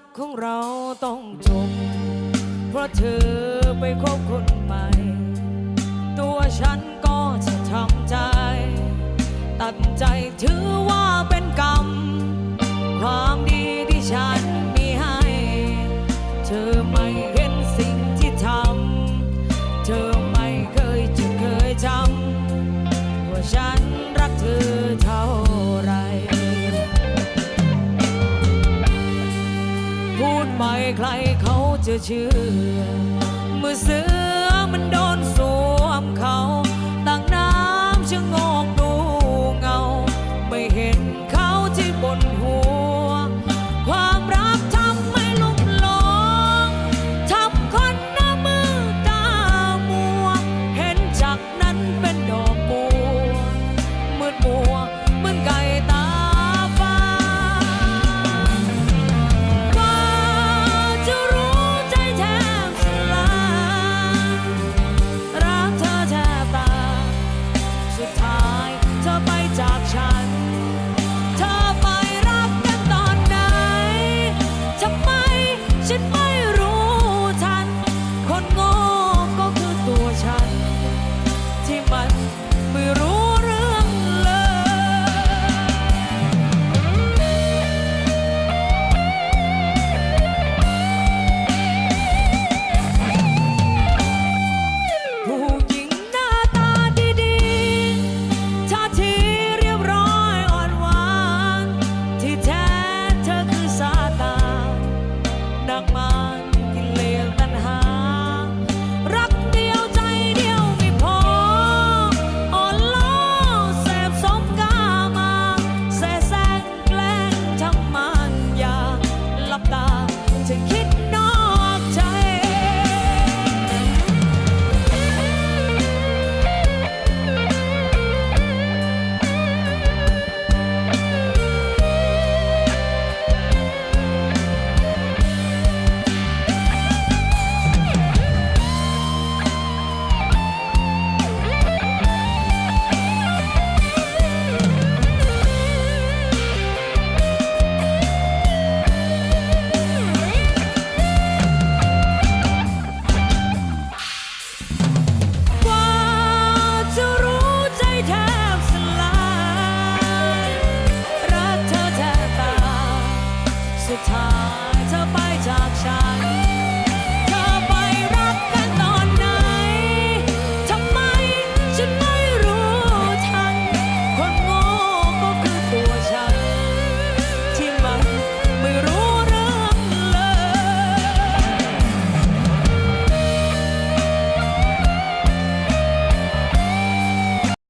กของเราต้องจบ เพราะเธอไปคบคนใหม่ ตัวฉันก็จะทำใจ ตัดใจถือ จะเชื่อเมื่อเสือ สุดท้ายเธอไปจากฉัน